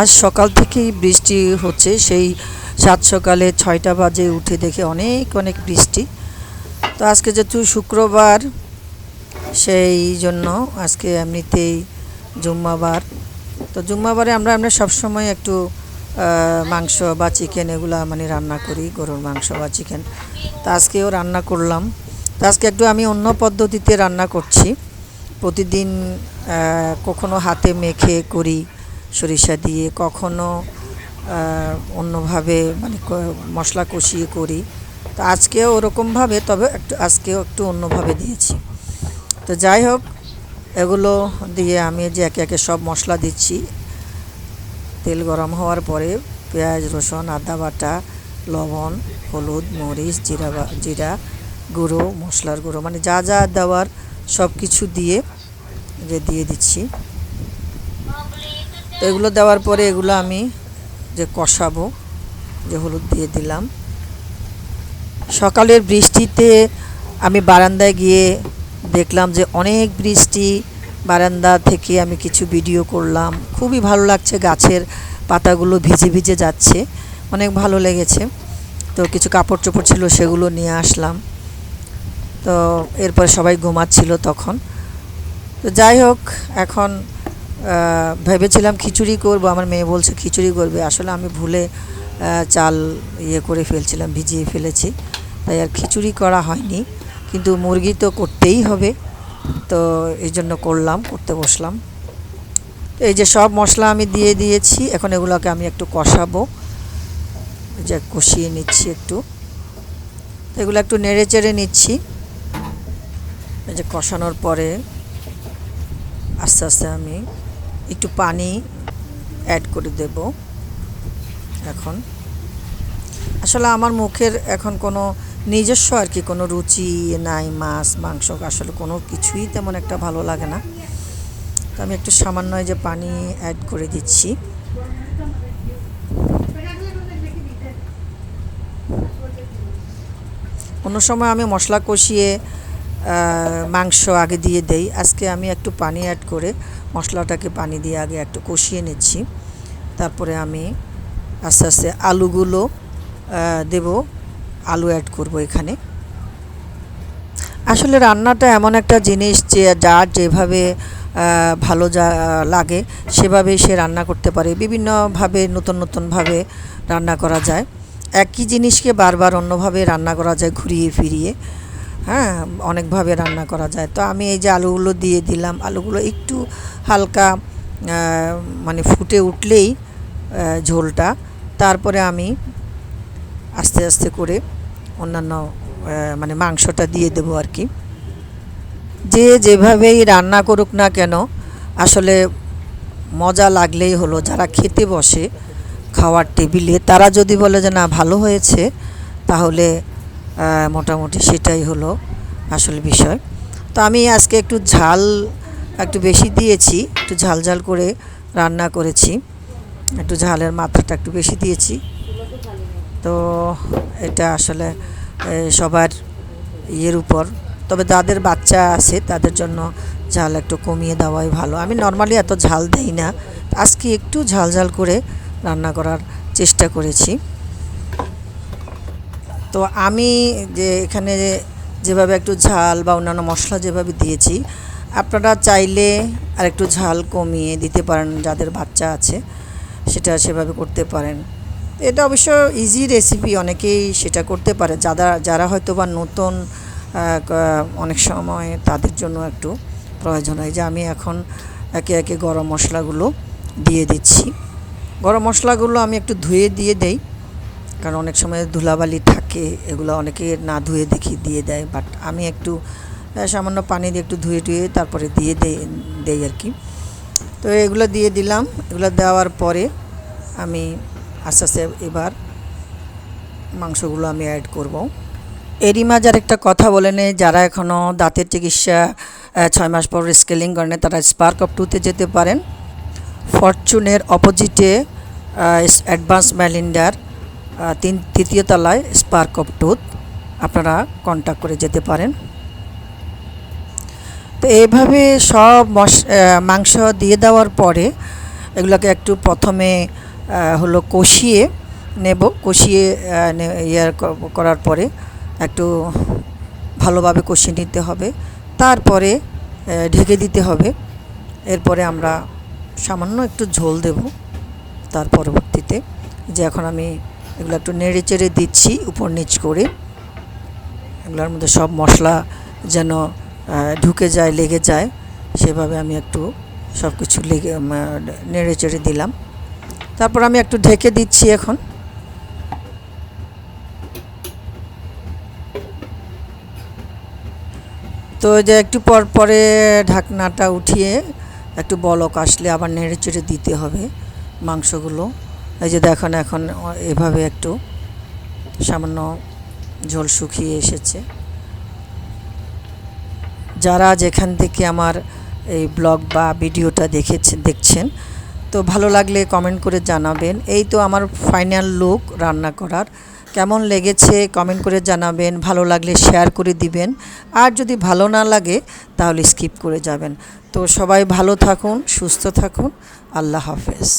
আজ সকাল থেকেই বৃষ্টি হচ্ছে। সেই সাত সকালে ছয়টা বাজে উঠে দেখে অনেক অনেক বৃষ্টি। তো আজকে যেহেতু শুক্রবার, সেই জন্য আজকে এমনিতেই জুম্মাবার। তো জুম্মাবারে আমরা আমরা সবসময় একটু মাংস বা চিকেন এগুলা মানে রান্না করি, গরুর মাংস বা চিকেন তো আজকেও রান্না করলাম। তো আজকে একটু আমি অন্য পদ্ধতিতে রান্না করছি। প্রতিদিন কখনো হাতে মেখে করি সরিষা দিয়ে, কখনো অন্যভাবে মানে মশলা কষিয়ে করি। তো আজকেও ওরকমভাবে, তবে একটু, আজকেও একটু অন্যভাবে দিয়েছি। তো যাই হোক, এগুলো দিয়ে আমি যে একে একে সব মশলা দিচ্ছি। তেল গরম হওয়ার পরে পেঁয়াজ, রসুন, আদা বাটা, লবণ, হলুদ, মরিচ, জিরা জিরা গুঁড়ো, মশলার গুঁড়ো মানে যা যা দেওয়ার সব কিছু দিয়ে যে দিয়ে দিচ্ছি। তো এগুলো দেওয়ার পরে এগুলো আমি যে কষাবো, যে হলুদ দিয়ে দিলাম। সকালের বৃষ্টিতে আমি বারান্দায় গিয়ে দেখলাম যে অনেক বৃষ্টি, বারান্দা থেকে আমি কিছু ভিডিও করলাম। খুবই ভালো লাগছে গাছের পাতাগুলো ভিজে ভিজে যাচ্ছে, অনেক ভালো লেগেছে। তো কিছু কাপড় চোপড় ছিল সেগুলো নিয়ে আসলাম। তো এরপর সবাই ঘুমাচ্ছিল তখন। তো যাই হোক, এখন ভেবেছিলাম খিচুড়ি করব, আমার মেয়ে বলছে খিচুড়ি করবে। আসলে আমি ভুলে চাল ইয়ে করে ফেলছিলাম, ভিজিয়ে ফেলেছি। তাই আর খিচুড়ি করা হয়নি। কিন্তু মুরগি তো করতেই হবে। তো এই জন্য করলাম, করতে বসলাম। তো এই যে সব মশলা আমি দিয়ে দিয়েছি, এখন এগুলোকে আমি একটু কষাবো। যে কষিয়ে নিচ্ছি একটু। এগুলো একটু নেড়ে চেড়ে নিচ্ছি। এই যে কষানোর পরে আস্তে আস্তে আমি একটু পানি অ্যাড করে দেব। এখন আসলে আমার মুখের এখন কোনো নিজস্ব আর কি কোনো রুচি নাই, মাছ, মাংস আসলে কোনো কিছুই তেমন একটা ভালো লাগে না। তো আমি একটু সামান্য যে পানি অ্যাড করে দিচ্ছি। অন্য সময় আমি মশলা কষিয়ে মাংস আগে দিয়ে দেই। আজকে আমি একটু পানি অ্যাড করে মশলাটাকে পানি দিয়ে আগে একটু কষিয়ে নিচ্ছি। তারপরে আমি আস্তে আস্তে আলুগুলো দেব। আলু অ্যাড করব এখানে। আসলে রান্নাটা এমন একটা জিনিস যে, যার যেভাবে ভালো যা লাগে, সেভাবেই সে রান্না করতে পারে। বিভিন্নভাবে, নতুন নতুনভাবে রান্না করা যায়। একই জিনিসকে বারবার অন্যভাবে রান্না করা যায় ঘুরিয়ে ফিরিয়ে। হ্যাঁ অনেকভাবে রান্না করা যায়। তো আমি এই যে আলুগুলো দিয়ে দিলাম, আলুগুলো একটু হালকা মানে ফুটে উঠলেই ঝোলটা। তারপরে আমি আস্তে আস্তে করে অন্যান্য মানে মাংসটা দিয়ে দেবো আর কি। যে যেভাবেই রান্না করুক না কেন, আসলে মজা লাগলেই হলো। যারা খেতে বসে খাওয়ার টেবিলে, তারা যদি বলে যে না, ভালো হয়েছে, তাহলে মোটামুটি সেটাই হলো আসল বিষয়। তো আমি আজকে একটু ঝাল একটু বেশি দিয়েছি, একটু ঝাল ঝাল করে রান্না করেছি। একটু ঝালের মাত্রাটা একটু বেশি দিয়েছি। তো এটা আসলে সবার ইয়ের উপর। তবে যাদের বাচ্চা আছে, তাদের জন্য ঝাল একটু কমিয়ে দেওয়াই ভালো। আমি নর্মালি এত ঝাল দেই না। আজকে একটু ঝাল ঝাল করে রান্না করার চেষ্টা করেছি। তো আমি যে এখানে যেভাবে একটু ঝাল বা অন্যান্য মশলা যেভাবে দিয়েছি, আপনারা চাইলে আর একটু ঝাল কমিয়ে দিতে পারেন, যাদের বাচ্চা আছে, সেটা সেভাবে করতে পারেন। এটা অবশ্য ইজি রেসিপি অনেকেই সেটা করতে পারে। যারা যারা হয়তো বা নতুন অনেক সময় তাদের জন্য একটু প্রয়োজন হয়। যে আমি এখন একে একে গরম মশলাগুলো দিয়ে দিচ্ছি। গরম মশলাগুলো আমি একটু ধুয়ে দিয়ে দেই। কারণ অনেক সময় ধুলাবালি থাকে, এগুলো অনেকে না ধুয়ে দেখি, দিয়ে দেয় বাট আমি একটু সামান্য পানি দিয়ে একটু ধুয়ে টুয়ে তারপরে দিয়ে দেই আর কি। তো এগুলো দিয়ে দিলাম, এগুলো দেওয়ার পরে আমি আস্তে আস্তে এবার মাংসগুলো আমি অ্যাড করব। এরই মাঝে একটা কথা বলে নেই, যারা এখনও দাঁতের চিকিৎসা ছয় মাস পর স্কেলিং করেন তারা স্পার্ক অফ টুতে যেতে পারেন। ফরচুনের অপোজিটে অ্যাডভান্স ম্যালিন্ডার তিন, তৃতীয় তলায় স্পার্ক অফ টুথ আপনারা কন্ট্যাক্ট করে যেতে পারেন। তো এইভাবে সব মাংস দিয়ে দেওয়ার পরে এগুলোকে একটু প্রথমে হলো কষিয়ে নেব। কষিয়ে ইয়ে ক- করার পরে একটু ভালোভাবে কষিয়ে নিতে হবে। তারপরে ঢেকে দিতে হবে। এরপরে আমরা সামান্য একটু ঝোল দেব তার পরবর্তীতে। যে এখন আমি এগুলো একটু নেড়ে চেড়ে দিচ্ছি উপর নিচ করে। এগুলোর মধ্যে সব মশলা যেন ঢুকে যায়, লেগে যায়, সেভাবে আমি একটু সব কিছু লেগে নেড়ে চেড়ে দিলাম। তারপর আমি একটু ঢেকে দিচ্ছি এখন। তো যে একটু পর পরে ঢাকনাটা উঠিয়ে একটু বলক আসলে আবার নেড়ে চেড়ে দিতে হবে মাংসগুলো। এই যে দেখুন, এখন এভাবে একটু সামান্য ঝোল শুকিয়ে এসেছে। যারা যেখান থেকে আমার এই ব্লগ বা ভিডিওটা দেখেছেন দেখছেন, তো ভালো লাগলে কমেন্ট করে জানাবেন। এই তো আমার ফাইনাল লুক রান্না করার। কেমন লেগেছে কমেন্ট করে জানাবেন, ভালো লাগলে শেয়ার করে দিবেন, আর যদি ভালো না লাগে তাহলে স্কিপ করে যাবেন। তো সবাই ভালো থাকুন, সুস্থ থাকুন, আল্লাহ হাফেজ।